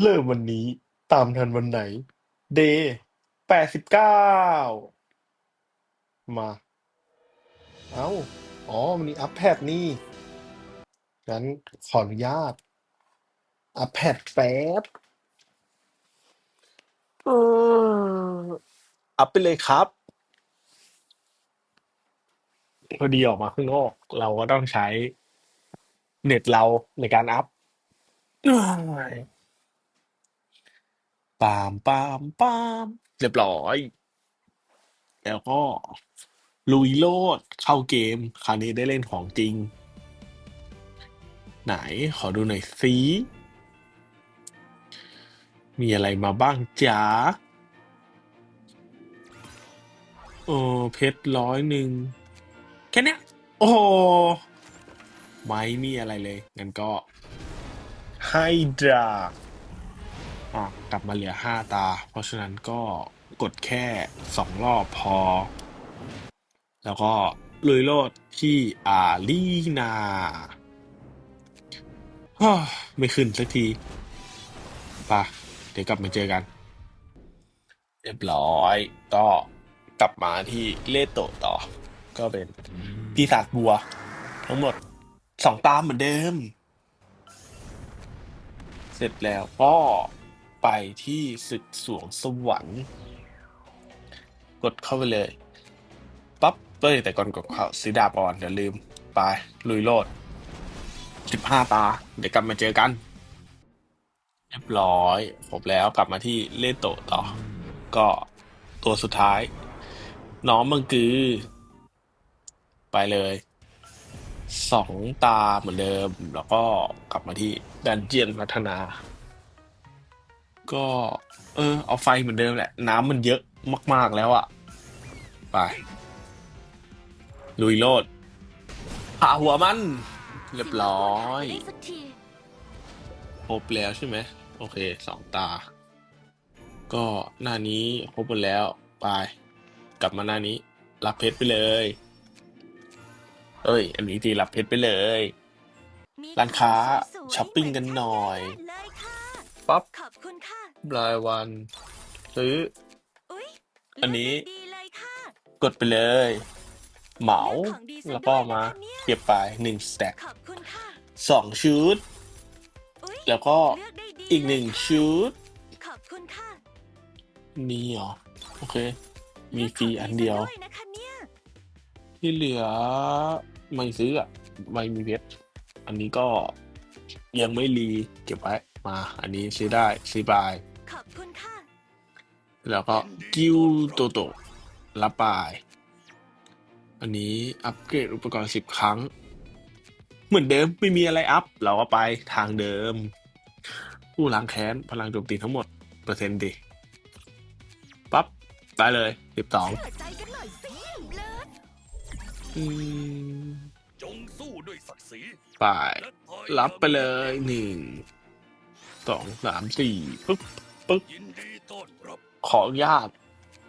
เริ่มวันนี้ ตามทันวันไหน เดย์ แปดสิบเก้า มา เอ้า อ๋อ มันนี้อัพแพดนี่ งั้นขออนุญาต อัพแพดแป๊บเอออัพไปเลยครับ พอดีออกมาข้างนอก เราก็ต้องใช้เน็ตเราในการอัพเอ้ย ปามปามปามเรียบร้อย แล้วก็ลุยโลดเข้าเกม คราวนี้ได้เล่นของจริง ไหนขอดูหน่อยซิมีอะไรมาบ้างจ๊ะโอ้เพชรร้อยหนึ่งแค่เนี้ย โอ้โหไม่มีอะไรเลยงั้นก็ให้ดรา อะกลับมาเหลือห้าตา เพราะฉะนั้นก็กดแค่สองรอบพอ แล้วก็ลุยโลดที่อารีนาไม่ขึ้นสักทีไปะเดี๋ยวกลับมาเจอกัน เรียบร้อย ก็กลับมาที่เลโตต่อ ก็เป็นปีศาจบัว ทั้งหมดสองตามเหมือนเดิม เสร็จแล้วก็ ไปที่ศึกสวงสวรรค์ กดเข้าไปเลยปั๊บเอ้ยแต่ก่อนกดเข้าซื้อดาบก่อนเดี๋ยวลืม ไป ลุยโลดสิบห้าตา เดี๋ยวกลับมาเจอกัน เรียบร้อยครบแล้วกลับมาที่เลโตต่อ ก็ตัวสุดท้าย น้องมังกือ ไปเลยสองตาเหมือนเดิม แล้วก็กลับมาที่ดันเจียนพัฒนา ก็ เออ เอาไฟเหมือนเดิมแหละ น้ำมันเยอะมาก ๆแล้วอะไป ลุยโลดผ่าหัวมัน เรียบร้อยครบแล้วใช่ไหม โอเคสองตา ก็หน้านี้ครบหมดแล้ว ไป กลับมาหน้านี้ รับเพชรไปเลย เอ้ย อันนี้ตีรับเพชรไปเลยร้านค้าช้อปปิ้งกันหน่อยเหมืนเลยค่ะปั๊บขอบคุณค่ะ รายวันซื้อ อุ๊ยอันนี้ เลือกดีๆเลยค่ะกดไปเลย เหมา เลือกของดีซะแล้วก็ด้วยมานะคะเนี่ยเก็บไปหนึ่งสแต็กขอบคุณค่ะสองชุด อุ๊ยแล้วก็เลือกได้ดีอีกหนึ่งเลยค่ะชุด ขอบคุณค่ะนี่เหรอ โอเค มีฟรีอันเดียว ลืกของซะนะคะเนี่ยที่เหลือไม่ซื้ออะไม่มีเพชรอันนี้ก็ยังไม่รีเก็บไว้มา อันนี้ซื้อได้ซื้อไปขอบคุณค่ะ แล้วก็กิ้วโตโตะรับไป อันนี้อัปเกรดอุปกรณ์สิบครั้ง เหมือนเดิมไม่มีอะไรอัพ เราก็ไปทางเดิม ผู้ล้างแค้น พลังโจมตีทั้งหมด เปอร์เซ็นต์ดิ ปั๊บได้เลยสิบสองจงสู้ด้วยศักดิ์ศรีไปรับไปเลยหนึ่งสองสามสี่ปึ๊บปึ๊บ ขออนุญาต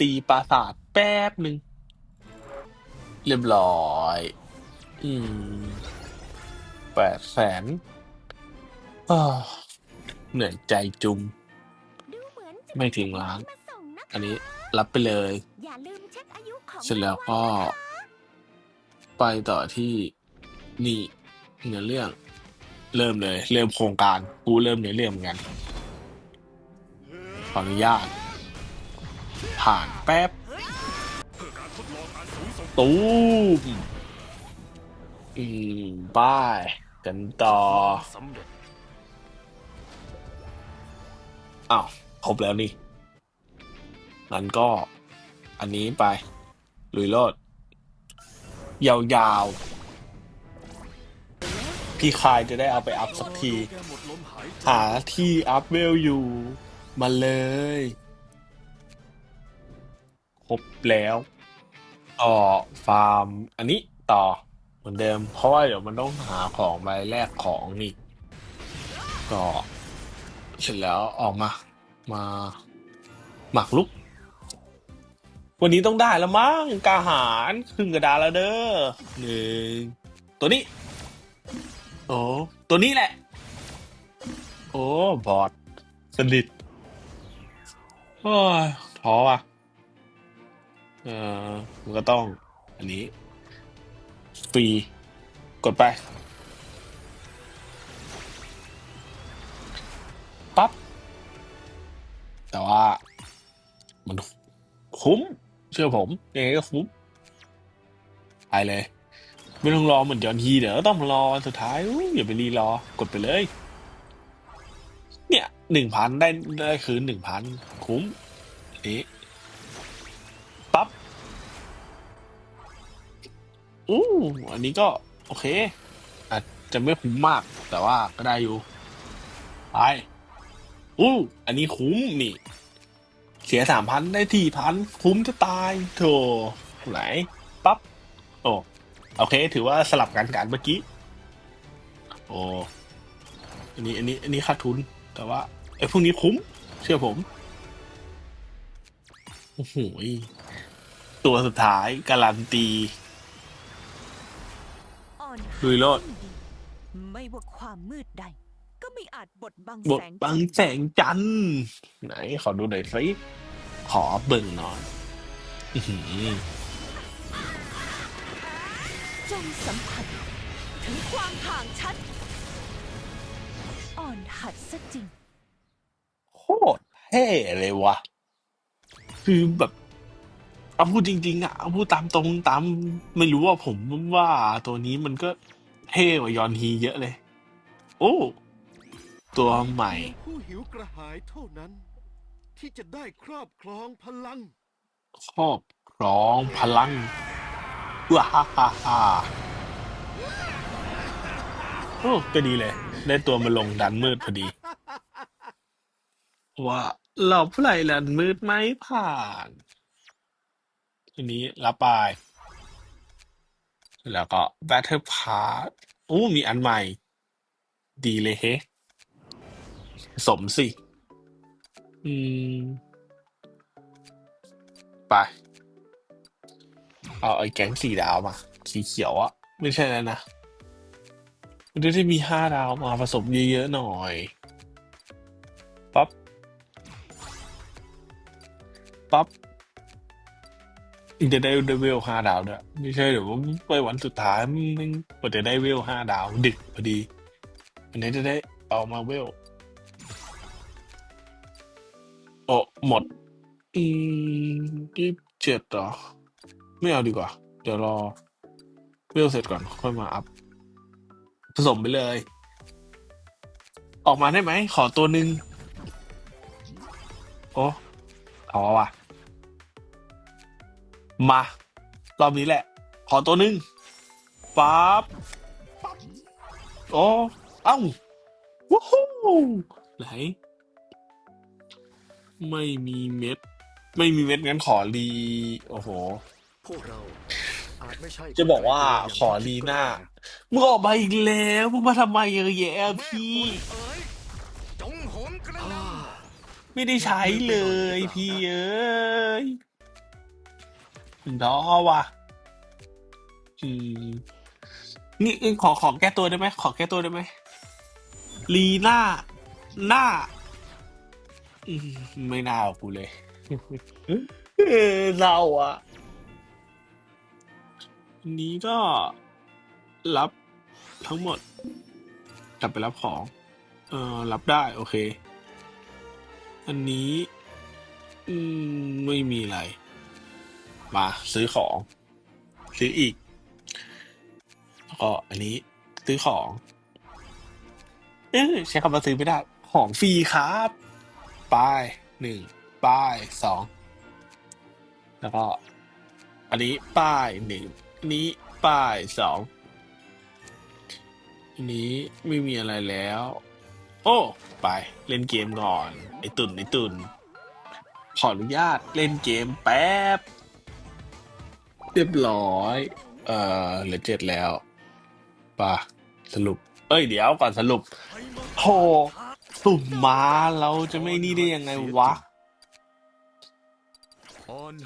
ตีปราสาทแป๊บหนึ่งเรียบร้อย อืมแปดแสนเหนื่อยใจจุงดูเหมือนจะไม่ถึงล้านมาส่งอันนี้รับไปเลย เสร็จแล้วก็ ไปต่อที่นี่เนื้อเรื่อง เริ่มเลย เริ่มโครงการ กูเริ่มเนื้อเรื่องเหมือนกันขออนุญาต ผ่านแป๊บเพื่อการทดลองอันสูงส่งตูมอืมบ้ายกันต่อสำเร็จอ้าวครบแล้วนี่งั้นก็อันนี้ไป ลุยโลด ยาวๆ พี่คายจะได้เอาไปอัพสักทีแกหมดลมหายใจหาที่อัพเวลอยู่ มาเลย ครบแล้วต่อฟาร์มอันนี้ต่อเหมือนเดิม เพราะว่าเดี๋ยวมันต้องหาของไปแลกของนี่ก็เสร็จแล้วออกมา มาหมักลุก วันนี้ต้องได้แล้วมั้งกาหารครึ่งกระดาษแล้วเด้อหนึ่งตัวนี้ โอ้ตัวนี้แหละ โอ้ บอดสนิทโอ้ยท้อว่ะ เออมันก็ต้อง อันนี้ฟรีกดไปปั๊บแต่ว่า มันคุ้ม เชื่อผม ยังไงก็คุ้มไปเลย ไม่ต้องรอเหมือนยอนฮีเดี๋ยวก็ต้องรอวันสุดท้ายอยอย่าไปรีรอ กดไปเลย เนี่ยหนึ่งพันได้ได้คืนหนึ่งพันคุ้มอัน อู้อันนี้ก็โอเค อาจจะไม่คุ้มมาก แต่ว่าก็ได้อยู่ไปอู้อันนี้คุ้มนี่ เสียสามพันได้ที่พันคุ้มจะตายโถไหนปั๊บโอ้โอเค ถือว่าสลับกันกันเมื่อกี้ โอ้อันนี้อันนี้ อันนี้ขาดทุน แต่ว่าไอ้พวกนี้คุ้ม เชื่อผมโอ้โหตัวสุดท้ายการันตี ลุยโลดไม่ว่าความมืดใด ก็ไม่อาจบดบังบทแสงบังแสงจันทร์ไหนขอดูหน่อยสิขอเบิ่งหน่อยอื้อหือจงสัมผัส ถึงความห่างชัด อ่อนหัดซะจริง โคตรเท่เลยวะคือแบบ เอาพูดจริง ๆอะเอาพูดตามตรงตามไม่รู้ว่าผมว่าตัวนี้มันก็เท่กว่ายอนฮีเยอะเลย โอ้ ตัวใหม่ผู้หิวกระหายเท่านั้น ที่จะได้ครอบครองพลัง ครอบครองพลังว้าฮ่าฮ่าฮ่าโอ้ก็ดีเลย ได้ตัวมาลงดันมืดพอดี ว่าเราผู้ไหร่ดันมืดไม่ผ่าน ทีนี้รับไปแล้วก็ Battle Pass โอ้มีอันใหม่ ดีเลยเฮสมสิ อืม ไป เอาไอ้แก๊งสี่ดาวมา สีเขียวอะไม่ใช่แล้วนะมันจะได้มีห้าดาวมาผสมเยอะๆหน่อยปั๊บปั๊บ จะได้ได้เวลห้าดาวด้วยไม่ใช่เดี๋ยวผมไปวันสุดท้ายมึงกว่าจะได้เวลห้าดาว ดึกพอดีอันนี้จะได้เอามาเวลโอ้หมด อืมยี่สิบเจ็ดเหรอ ไม่เอาดีกว่า เดี๋ยวรอเวลเสร็จก่อน ค่อยมาอัพผสมไปเลย ออกมาได้ไหม ขอตัวหนึ่งโอ้เอาว่ะ มารอบนี้แหละ ขอตัวหนึ่งปั๊บปั๊บโอ้เอ้าว้าวไหนไม่มีเม็ด ไม่มีเม็ดงั้นขอรีโอ้โห พวกเราอาจไม่ใช่จะบอกว่าขอรีหน้ามึงออกมาอีกแล้วมึงมาทำไมเยอะแยะพี่เอ๋ยจงโหมกระหนำไม่ได้ใช้เลยพี่เอ้ย ท้อว่ะอืมนี่เอ้ยขอขอแก้ตัวได้ไหมขอแก้ตัวได้ไหมลีน้าหน้าอืมไม่น่าเอากูเลย เออเราอะอันนี้ก็รับทั้งหมด กลับไปรับของ เออรับได้ โอเค อันนี้ อืม ไม่มีอะไร มาซื้อของ ซื้ออีกแล้วก็อันนี้ซื้อของ เอ๊ะใช้คำว่าซื้อไม่ได้ ของฟรีครับป้ายหนึ่งป้ายสองแล้วก็ อันนี้ป้ายหนึ่งนนี้ป้ายสองอันนี้ไม่มีอะไรแล้ว โอ้ ไปเล่นเกมก่อน ไอตุนไอตุนขออนุญาตเล่นเกมแป๊บ เรียบร้อย เอ่อเหลือเจ็ดแล้วป่ะสรุป เอ้ย เดี๋ยวก่อนสรุปโหสุ่มมาเราจะไม่นี่ได้ยังไงวะ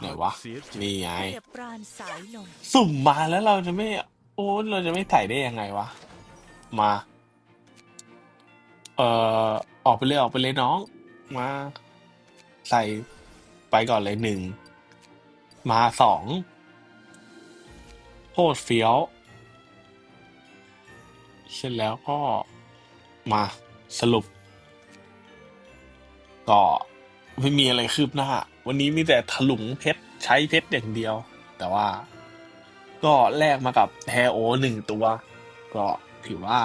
ไหนวะ นี่ไง เปรียบปรานสายลมสุ่มมาแล้วเราจะไม่ โอ้เราจะไม่ใส่ได้ยังไงวะ มา เอ่อ ออกไปเลยออกไปเลยน้อง มา ใส่ไปก่อนเลยหนึ่ง มาสอง โคตรเฟี้ยว เสร็จแล้วก็มาสรุป ก็ไม่มีอะไรคืบหน้า วันนี้มีแต่ถลุงเพชร ใช้เพชรอย่างเดียว แต่ว่า ก็แลกมากับแฮโอหนึ่งตัว ก็ถือว่า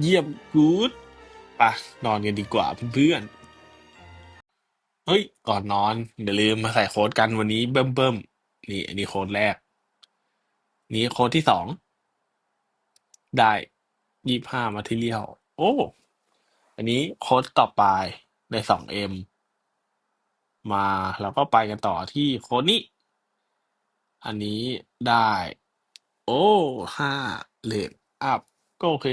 เยี่ยมกู๊ดไปนอนกันดีกว่าเพื่อนๆเฮ้ย ก่อนนอนอย่าลืมมาใส่โค้ดกันวันนี้เบิ่มเบิ่มๆนี่ อันนี้โค้ดแรก นี่โค้ดที่สอง ได้ยี่ห้ามาที่เรียวโอ้ อันนี้โค้ดต่อไปได้สองเอ็มมาแล้วก็ไปกันต่อที่โค้ดนี้ อันนี้ได้ โอ้ห้าเลทอัพก็โอเค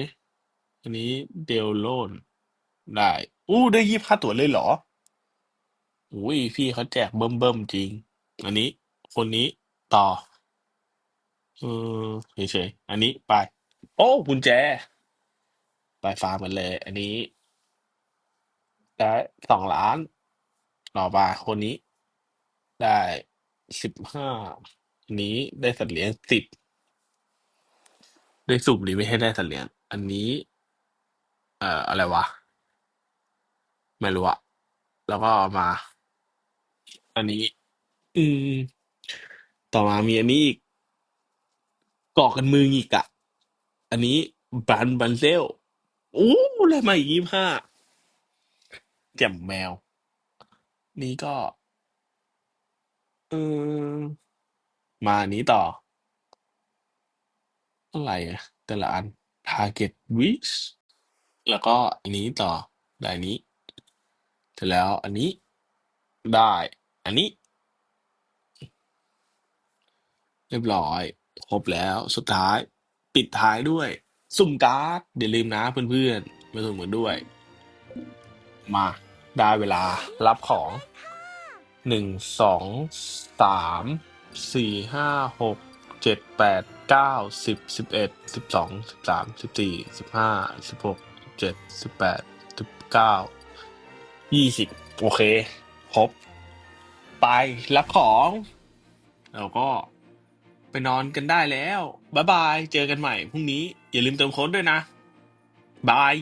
อันนี้เดลโลนได้ อู้ได้ยี่ห้าตัวเลยเหรออุ้ยพี่เขาแจกเบิ่มเบิ่มๆจริง อันนี้ คนนี้ต่อ เออเฉยๆอันนี้ไป โอ้กุญแจไปฟาร์มกันเลย อันนี้ได้สองล้านต่อมาคนนี้ได้สิบห้าอันนี้ได้สัตว์เลี้ยงสิบได้สุ่มนี้ไม่ให้ได้สัตว์เลี้ยง อันนี้ เอ่ออะไรวะ ไม่รู้อะแล้วก็มา อันนี้ อืม ต่อมามีอันนี้อีก ก่อกันมืออีกอะ อันนี้บันบันเซลอู้ได้มาอีกยี่ห้าแจ่มแมว นี่ก็ เออมาอันนี้ต่อ อะไรอะแต่ละอัน target reach แล้วก็อันนี้ต่อได้อันนี้เสร็จแล้วอันนี้ได้ อันนี้เรียบร้อย ครบแล้ว สุดท้าย ปิดท้ายด้วย สุ่มการ์ดอย่าลืมนะเพื่อนๆมาสุ่มกันด้วย มา ได้เวลารับของหนึ่งสองสามสี่ห้าหกเจ็ดแปดเก้าสิบสิบเอ็ดสิบสองสิบสามสิบสี่สิบห้าสิบหกเจ็ดสิบแปดสิบเก้ายี่สิบโอเค ครบ ไปรับของ แล้วก็ ไปนอนกันได้แล้ว บ๊ายบาย เจอกันใหม่พรุ่งนี้ อย่าลืมเติมโค้ดด้วยนะ บาย